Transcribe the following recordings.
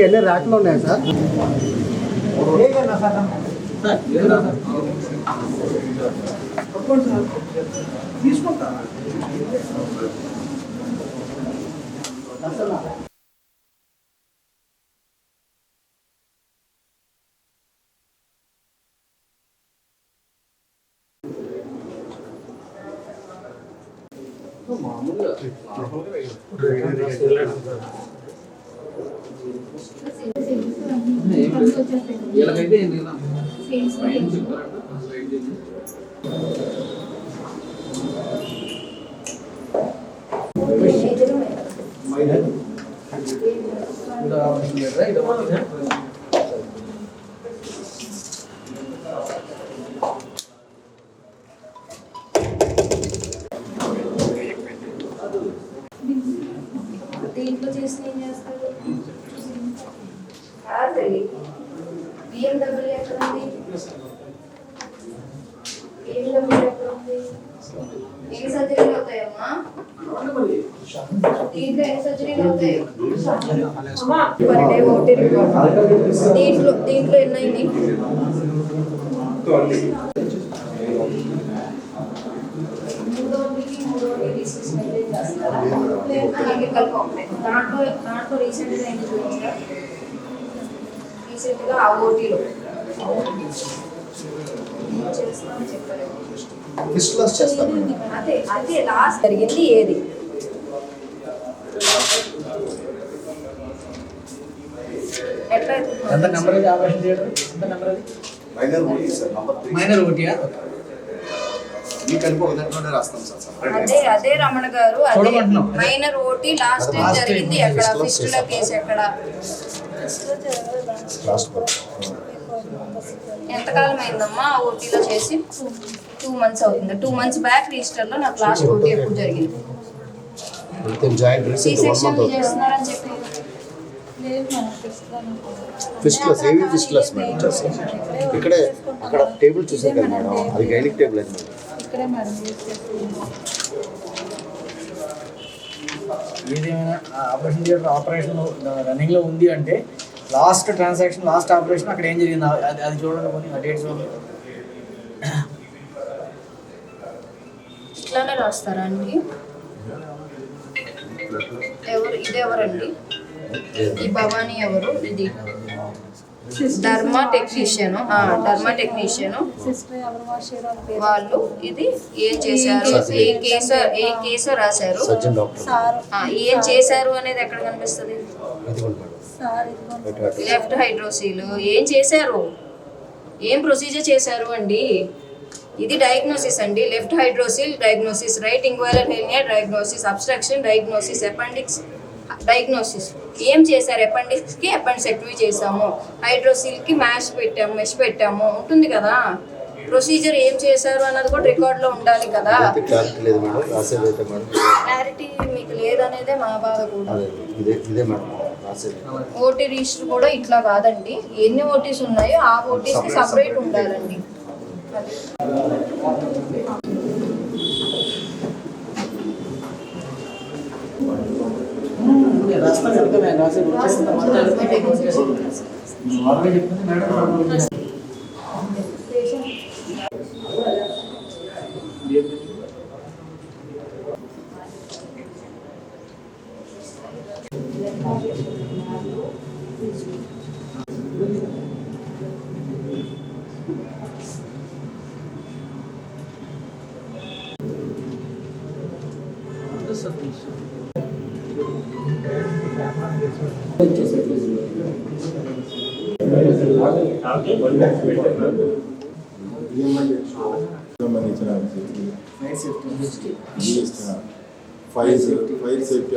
అంటే ఎన్ని ర్యాక్లు ఉన్నాయి సార్ వీళ్ళకైతే ఏం లేదా దీంట్లో చేసి ఏం చేస్తారు కాదు బిఎండబ్ల్యూ ఎక్కడ ఉంది బిఎండబ్ల్యూ ఎక్కడ ఉంది ఎన్ని సర్జరీలు అవుతాయమ్మా దీంట్లో ఎన్ని సర్జరీలు అవుతాయి పర్ డే ఒకటి దీంట్లో దీంట్లో ఎన్ని అయింది మూడోటికి మూడోటి డిసీజ్ దాంట్లో దాంట్లో రీసెంట్గా ఏంటి చూపించారా రీసెంట్గా ఆ ఓటీలో చేస్తామని చెప్పారు ఫిస్ట్ క్లాస్ చేస్తాం అదే అదే లాస్ట్ జరిగింది ఏది? ఎంత నెంబర్ అది ఆపరేషన్ థియేటర్? ఎంత నెంబర్ అది? Minor OT sir number minor ఒకటియా మీ కలిపి ఒక దాంట్లోనే రాస్తాం సార్ అదే అదే రమణ గారు అదే. మైనర్ ఓటీ లాస్ట్ టైం జరిగింది ఎక్కడ? ఫిస్టుల కేసు ఎక్కడ? లాస్ట్ ఎంతకాలం అయిందమ్మా ఆ ఓటీలో చేసి? టూ మంత్స్ అవుతుంది. టూ మంత్స్ బ్యాక్ రిజిస్టర్లో నాకు లాస్ట్ ఓటీ ఎప్పుడు జరిగింది. సి సెక్షన్ చేస్తున్నారని చెప్పి. ఫిస్ట్ క్లాస్ ఏవి ఫిస్ట్ క్లాస్ మేడం? చేస్తాం ఇక్కడే అక్కడ టేబుల్ చూసారు కదా మేడం? అది గైనిక్ టేబుల్ అది మేడం. ఇక్కడే మేడం యూజ్ చేస్తున్నాం ఏదేమైనా ఆపరేషన్ థియేటర్ ఆపరేషన్ రన్నింగ్లో ఉంది అంటే లాస్ట్ ట్రాన్సాక్షన్ లాస్ట్ ఆపరేషన్ అక్కడ ఏం జరిగింది? అది అది చూడండి పోనీ ఆ డేట్స్ చూడండి. ఇట్లానే రాస్తారా అండి? ఎవరు ఇది ఎవరండి? ఈ భవానీ ఎవరు? ఇది ధర్మా టెక్నీషియన్. ధర్మా టెక్నీషియన్. వాళ్ళు ఇది ఏం చేశారు? ఏ కేసు ఏ కేసు రాశారు? ఏం చేశారు అనేది ఎక్కడ కనిపిస్తుంది? లెఫ్ట్ హైడ్రోసీల్ ఏం చేశారు? ఏం ప్రొసీజర్ చేశారు అండి? ఇది డయాగ్నోసిస్ అండి. Left hydrocele diagnosis right inguinal hernia diagnosis obstruction diagnosis appendix diagnosis ఏం చేశారు? అపెండిక్స్కి అపెండిసెక్టమీ చేసాము హైడ్రోసిల్కి మ్యాష్ పెట్టాము మెష్ పెట్టాము. ఉంటుంది కదా? ప్రొసీజర్ ఏం చేశారు అన్నది కూడా రికార్డులో ఉండాలి కదా? క్లారిటీ మీకు లేదనేదే మా బాధ కూడా. ఇదే మేడం. ఓటీ రిజిస్టర్ కూడా ఇట్లా కాదండి. ఎన్ని ఓటీస్ ఉన్నాయో ఆ ఓటీస్కి సపరేట్ ఉండాలండి. రాస్తాను రాసి మేడం సంబంధించిన ఫైర్ ఫైర్ సేఫ్టీ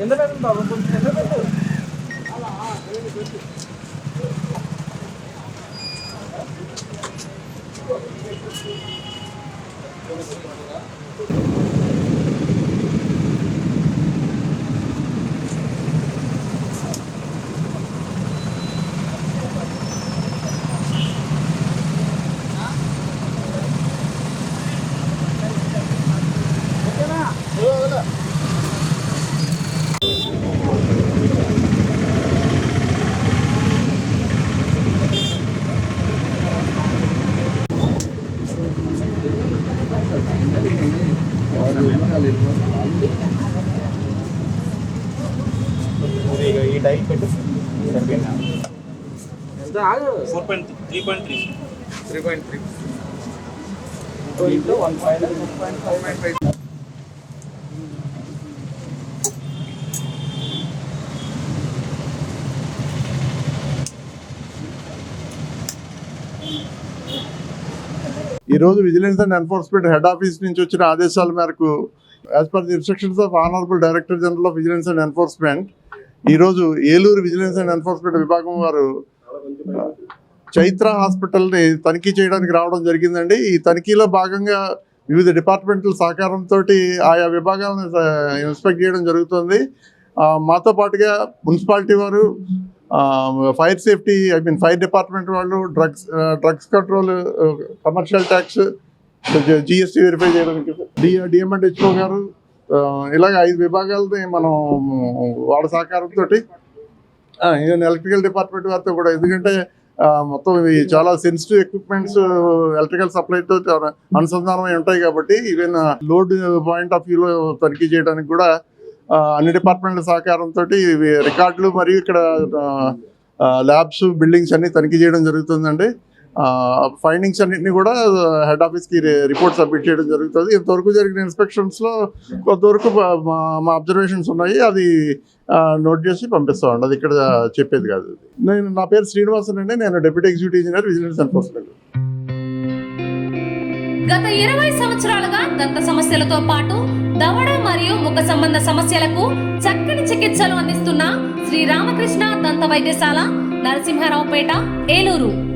ఎంత పెట్టండి ఎంత పెట్టు ఈ డైల్ పెట్టు. సరిపోయిందా? Four point three point three. Three point three. Into one five. ఈ రోజు vigilance and enforcement head office నుంచి వచ్చిన ఆదేశాల మేరకు as per the instructions of honourable director general of vigilance and enforcement ఈరోజు ఏలూరు విజిలెన్స్ అండ్ ఎన్ఫోర్స్మెంట్ విభాగం వారు చైత్ర హాస్పిటల్ని తనిఖీ చేయడానికి రావడం జరిగిందండి. ఈ తనిఖీలో భాగంగా వివిధ డిపార్ట్మెంట్ల సహకారంతో ఆయా విభాగాలను ఇన్స్పెక్ట్ చేయడం జరుగుతుంది. మాతో పాటుగా మున్సిపాలిటీ వారు fire safety I mean fire department వాళ్ళు drugs drugs control commercial tax GST verify చేయడానికి D M and D M and H O గారు ఇలాగ ఐదు విభాగాలని మనం వాళ్ళ సహకారంతో ఈవెన్ ఎలక్ట్రికల్ డిపార్ట్మెంట్ వారితో కూడా ఎందుకంటే మొత్తం ఇవి చాలా సెన్సిటివ్ ఎక్విప్మెంట్స్ ఎలక్ట్రికల్ సప్లైతో చాలా అనుసంధానమై ఉంటాయి కాబట్టి ఈవెన్ లోడ్ పాయింట్ ఆఫ్ వ్యూలో తనిఖీ చేయడానికి కూడా అన్ని డిపార్ట్మెంట్ల సహకారంతో రికార్డులు మరియు ఇక్కడ ల్యాబ్స్ బిల్డింగ్స్ అన్ని తనిఖీ చేయడం జరుగుతుందండి. ఫైండింగ్స్ అన్నింటినీ కూడా హెడ్ ఆఫీస్కి రిపోర్ట్ సబ్మిట్ చేయడం జరుగుతుంది. ఇంతవరకు జరిగిన ఇన్స్పెక్షన్స్లో కొంతవరకు మా- మా- అబ్జర్వేషన్స్ ఉన్నాయి. అది నోట్ చేసి పంపిస్తామండి. అది ఇక్కడ చెప్పేది కాదు. నేను నా పేరు శ్రీనివాసన్ అండి. నేను deputy executive engineer vigilance enforcement గత ఇరవై సంవత్సరాలుగా దంత సమస్యలతో పాటు దవడ మరియు ముఖ సంబంధ సమస్యలకు చక్కని చికిత్సలు అందిస్తున్న శ్రీ రామకృష్ణ దంత వైద్యశాల నరసింహారావుపేట ఏలూరు.